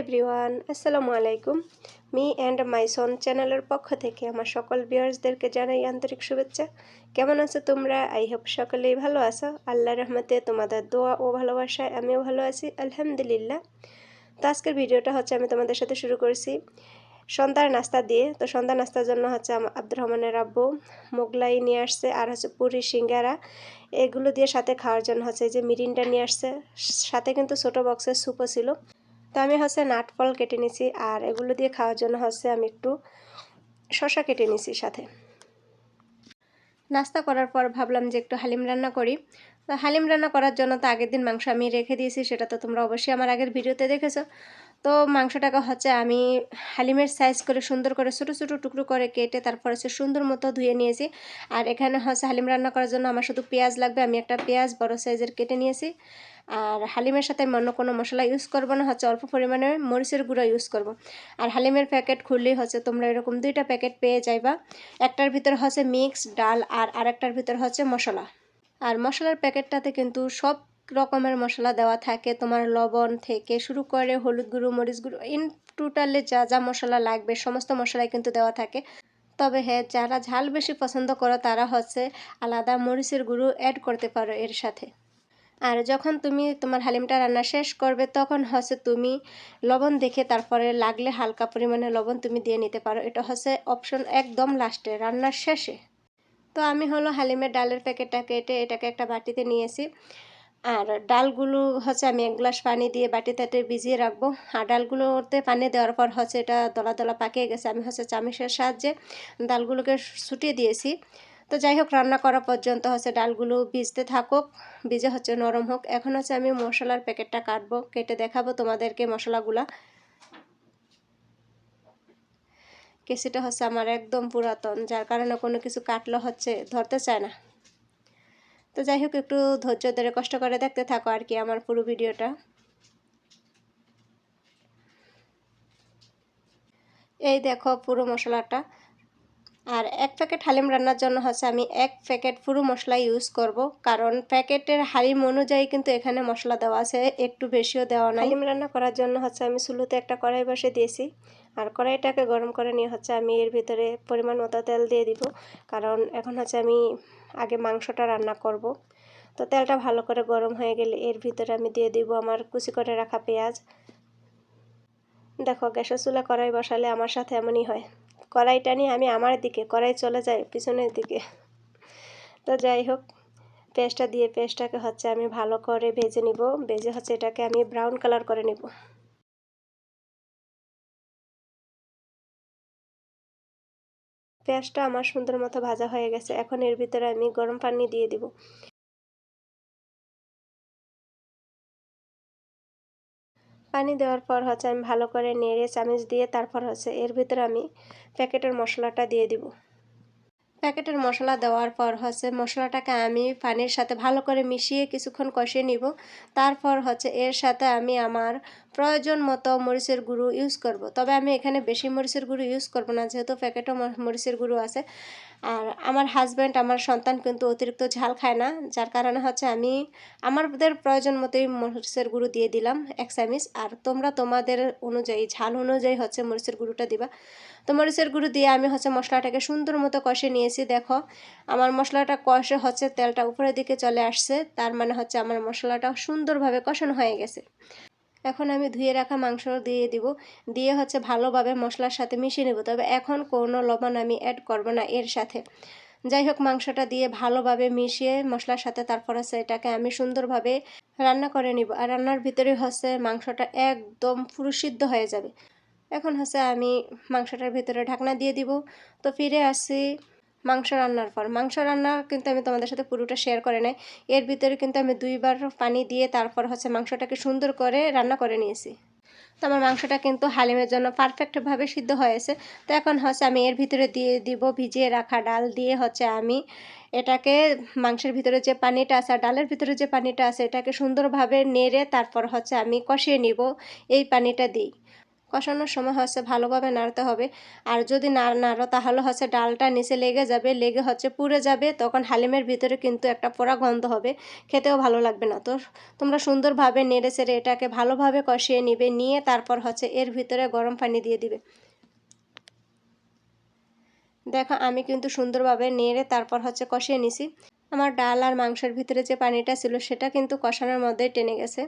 Everyone, আসসালামু আলাইকুম। Me and my সন চ্যানেলের পক্ষ থেকে আমার সকল ভিউয়ার্সদেরকে জানাই আন্তরিক শুভেচ্ছা। কেমন আছো তোমরা? আই হোপ সকলেই ভালো আছো। আল্লাহ রহমতে তোমাদের দোয়া ও ভালোবাসায় আমিও ভালো আছি, আলহামদুলিল্লাহ। তো আজকের ভিডিওটা হচ্ছে আমি তোমাদের সাথে শুরু করেছি। সন্ধ্যার নাস্তা দিয়ে। তো সন্ধ্যা নাস্তার জন্য হচ্ছে আব্দুর রহমানের আব্বু মোগলাই নিয়ে আসছে আর হচ্ছে পুরি, সিঙ্গারা। এগুলো দিয়ে সাথে খাওয়ার জন্য হচ্ছে যে মিরিনটা নিয়ে আসছে। সাথে কিন্তু ছোটো বক্সের স্যুপও ছিল। তো আমি হচ্ছে নাটফল কেটে নিছি, আর এগুলো দিয়ে খাওয়ার জন্য হচ্ছে আমি একটু শশা কেটে নিছি সাথে। নাস্তা করার পর ভাবলাম যে একটু হালিম রান্না করি। তো হালিম রান্না করার জন্য তো আগের দিন মাংস আমি রেখে দিয়েছি, সেটা তো তোমরা অবশ্যই আমার আগের ভিডিওতে দেখেছ। তো মাংসটাকে হচ্ছে আমি হালিমের সাইজ করে সুন্দর করে ছোটো ছোটো টুকরো করে কেটে তারপর হচ্ছে সুন্দর মতো ধুয়ে নিয়েছি। আর এখানে হচ্ছে হালিম রান্না করার জন্য আমার শুধু পেঁয়াজ লাগবে, আমি একটা পেঁয়াজ বড় সাইজের কেটে নিয়েছি। আর হালিমের সাথে অন্য কোনো মশলা ইউজ করব না, হচ্ছে অল্প পরিমাণে মরিচের গুঁড়ো ইউজ করব। আর হালিমের প্যাকেট খুললেই হচ্ছে তোমরা এরকম দুইটা প্যাকেট পেয়ে যাইবা। একটার ভিতরে হচ্ছে মিক্স ডাল আর আরেকটার ভিতরে হচ্ছে মশলা। আর মশলার প্যাকেটটাতে কিন্তু সব রকমের মশলা দেওয়া থাকে। তোমার লবণ থেকে শুরু করে হলুদ গুঁড়ো, মরিচ গুঁড়ো ইন টোটালে যা যা মশলা লাগবে, সমস্ত মশলাই কিন্তু দেওয়া থাকে। তবে হ্যাঁ যারা ঝাল বেশি পছন্দ করো, তারা হচ্ছে আলাদা মরিচের গুঁড়ো অ্যাড করতে পারো এর সাথে। আর যখন তুমি তোমার হালিমটা রান্না শেষ করবে, তখন হচ্ছে তুমি লবণ দেখে তারপরে লাগলে হালকা পরিমাণে লবণ তুমি দিয়ে নিতে পারো। এটা হচ্ছে অপশন একদম লাস্টে রান্নার শেষে। তো আমি হলো হালিমের ডালের প্যাকেটটা কেটে এটাকে একটা বাটিতে নিয়েছি। আর ডালগুলো হচ্ছে আমি এক গ্লাস পানি দিয়ে বাটিতে ভিজিয়ে রাখব। আর ডালগুলোতে পানি দেওয়ার পর হচ্ছে এটা দলা দলা পাকিয়ে গেছে। আমি হচ্ছে চামিচের সাহায্যে ডালগুলোকে ছুটিয়ে দিয়েছি। তো যাই হোক, রান্না করা পর্যন্ত হচ্ছে ডালগুলো ভিজতে থাকুক, ভিজে হচ্ছে নরম হোক। এখন হচ্ছে আমি মশলার প্যাকেটটা কাটবো, কেটে দেখাবো তোমাদেরকে মশলাগুলা। কেসিটা হচ্ছে আমার একদম পুরাতন, যার কারণে কোনো কিছু কাটলো হচ্ছে ধরতে চায় না। তো যাই হোক, একটু ধৈর্য ধরে কষ্ট করে দেখতে থাকো আর কি আমার পুরো ভিডিওটা। এই দেখো পুরো মশলাটা। আর এক প্যাকেট হালিম রান্নার জন্য হচ্ছে আমি এক প্যাকেট পুরো মশলা ইউজ করব। কারণ প্যাকেটের হালিম অনুযায়ী কিন্তু এখানে মশলা দেওয়া আছে, একটু বেশিও দেওয়া নাই। হালিম রান্না করার জন্য হচ্ছে আমি চুলোতে একটা কড়াই বসে দিয়েছি। আর কড়াইটাকে গরম করে নিয়ে হচ্ছে আমি এর ভিতরে পরিমাণ মতো তেল দিয়ে দিব। কারণ এখন হচ্ছে আমি আগে মাংসটা রান্না করব। তো তেলটা ভালো করে গরম হয়ে গেলে এর ভিতরে আমি দিয়ে দিব আমার কুচি করে রাখা পেঁয়াজ। দেখো গ্যাসের চুলা কড়াই বসালে আমার সাথে এমনই হয়। কড়াইটা নিয়ে আমি আমার দিকে, কড়াই চলে যাই পিছনের দিকে। তো যাই হোক, পেস্টটা দিয়ে পেস্টটাকে হচ্ছে আমি ভালো করে ভেজে নিব। ভেজে হচ্ছে এটাকে আমি ব্রাউন কালার করে নিব। পেঁয়াজটা আমার সুন্দর মতো ভাজা হয়ে গেছে। এখন এর ভিতরে আমি গরম পানি দিয়ে দিব। পানি দেওয়ার পর হচ্ছে আমি ভালো করে নেড়ে চামচ দিয়ে তারপর হচ্ছে এর ভিতরে আমি প্যাকেটের মশলাটা দিয়ে দিব। প্যাকেটের মশলা দেওয়ার পর হচ্ছে মশলাটাকে আমি পানির সাথে ভালো করে মিশিয়ে কিছুক্ষণ কষিয়ে নিব। তারপর হচ্ছে এর সাথে আমি আমার প্রয়োজন মতো মরিচের গুঁড়ো ইউজ করব। তবে আমি এখানে বেশি মরিচের গুঁড়ো ইউজ করব না, যেহেতু প্যাকেটও মরিচের গুঁড়ো আছে। আর আমার হাজব্যান্ড আমার সন্তান কিন্তু অতিরিক্ত ঝাল খায় না, যার কারণে হচ্ছে আমি আমাদের প্রয়োজন মতোই মরিচের গুঁড়ো দিয়ে দিলাম এক চামিচ। আর তোমরা তোমাদের অনুযায়ী, ঝাল অনুযায়ী হচ্ছে মরিচের গুঁড়োটা দিবা। তো মরিচের গুঁড়ো দিয়ে আমি হচ্ছে মশলাটাকে সুন্দর মতো কষে নিয়েছি, দেখো। আমার মশলাটা কষে হচ্ছে তেলটা উপরের দিকে চলে আসছে, তার মানে হচ্ছে আমার মশলাটা সুন্দরভাবে কষানো হয়ে গেছে। এখন আমি ধুয়ে রাখা মাংস দিয়ে দিব। দিয়ে হচ্ছে ভালোভাবে মশলার সাথে মিশিয়ে নেব, তবে এখন কোনো লবণ আমি অ্যাড করব না এর সাথে। যাই হোক, মাংসটা দিয়ে ভালোভাবে মিশিয়ে মশলার সাথে তারপর হচ্ছে এটাকে আমি সুন্দরভাবে রান্না করে নিব। আর রান্নার ভিতরে হচ্ছে মাংসটা একদম পুরো সিদ্ধ হয়ে যাবে। এখন হচ্ছে আমি মাংসটার ভিতরে ঢাকনা দিয়ে দিব। তো ফিরে আসি মাংস রান্নার পর। মাংস রান্না কিন্তু আমি তোমাদের সাথে পুরোটা শেয়ার করে নাই। এর ভিতরে কিন্তু আমি দুইবার পানি দিয়ে তারপর হচ্ছে মাংসটাকে সুন্দর করে রান্না করে নিয়েছি। তো আমার মাংসটা কিন্তু হালিমের জন্য পারফেক্টভাবে সিদ্ধ হয়েছে। তো এখন হচ্ছে আমি এর ভিতরে দিয়ে দিব ভিজিয়ে রাখা ডাল দিয়ে হচ্ছে আমি এটাকে মাংসের ভিতরে যে পানিটা আছে আর ডালের ভিতরে যে পানিটা আছে এটাকে সুন্দরভাবে নেড়ে তারপর হচ্ছে আমি কষিয়ে নিব। এই পানিটা দিই কষানোর সময় হচ্ছে ভালোভাবে নাড়তে হবে। আর যদি না নাড়ো তাহলে হচ্ছে ডালটা নিচে লেগে যাবে, লেগে হচ্ছে পুড়ে যাবে, তখন হালিমের ভিতরে কিন্তু একটা পোড়া গন্ধ হবে। খেতেও ভালো লাগবে না। তো তোমরা সুন্দরভাবে নেড়ে চেড়ে এটাকে ভালোভাবে কষিয়ে নিবে, নিয়ে তারপর হচ্ছে এর ভিতরে গরম পানি দিয়ে দিবে। দেখো আমি কিন্তু সুন্দরভাবে নেড়ে তারপর হচ্ছে কষিয়ে নিছি। আমার ডাল আর মাংসের ভিতরে যে পানিটা ছিল সেটা কিন্তু কষানোর মধ্যেই টেনে গেছে।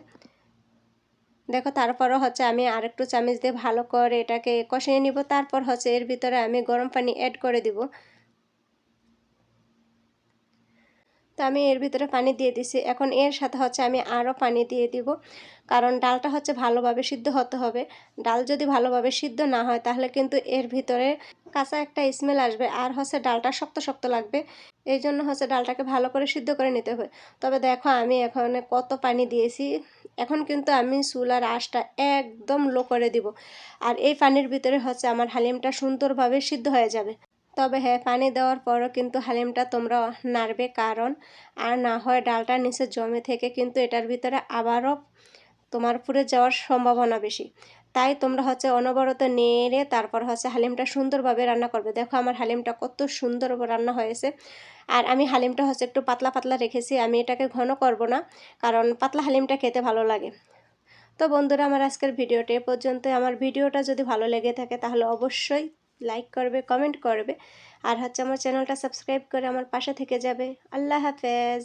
দেখো তারপরও হচ্ছে আমি আরেকটু চামচ দিয়ে ভালো করে এটাকে কষিয়ে নিব, তারপর হচ্ছে এর ভিতরে আমি গরম পানি অ্যাড করে দিব। তো আমি এর ভিতরে পানি দিয়ে দিছি, এখন এর সাথে হচ্ছে আমি আরও পানি দিয়ে দিব, কারণ ডালটা হচ্ছে ভালোভাবে সিদ্ধ হতে হবে। ডাল যদি ভালোভাবে সিদ্ধ না হয়, তাহলে কিন্তু এর ভিতরে কাঁচা একটা স্মেল আসবে, আর হচ্ছে ডালটা শক্ত শক্ত লাগবে। এই জন্য হচ্ছে ডালটাকে ভালো করে সিদ্ধ করে নিতে হবে। তবে দেখো আমি এখানে কত পানি দিয়েছি। এখন কিন্তু আমি চুলার আঁশটা একদম লো করে দিব। আর এই পানির ভিতরে হচ্ছে আমার হালিমটা সুন্দরভাবে সিদ্ধ হয়ে যাবে। তবে হ্যাঁ পানি দেওয়ার পরও কিন্তু হালিমটা তোমরা নাড়বে। কারণ আর না হয় ডালটা নিচে জমে থেকে কিন্তু এটার ভিতরে আবারও তোমার পুড়ে যাওয়ার সম্ভাবনা বেশি। তাই তোমরা হচ্ছে অনবরত নেড়ে তারপর হচ্ছে হালিমটা সুন্দরভাবে রান্না করবে। দেখো আমার হালিমটা কত সুন্দর রান্না হয়েছে। আর আমি হালিমটা হচ্ছে একটু পাতলা পাতলা রেখেছি, আমি এটাকে ঘন করব না, কারণ পাতলা হালিমটা খেতে ভালো লাগে। তো বন্ধুরা, আমার আজকের ভিডিওটা এ পর্যন্ত। আমার ভিডিওটা যদি ভালো লেগে থাকে তাহলে অবশ্যই লাইক করবে, কমেন্ট করবে, আর হচ্ছে আমার চ্যানেলটা সাবস্ক্রাইব করে আমার পাশে থেকে যাবে। আল্লাহ হাফেজ।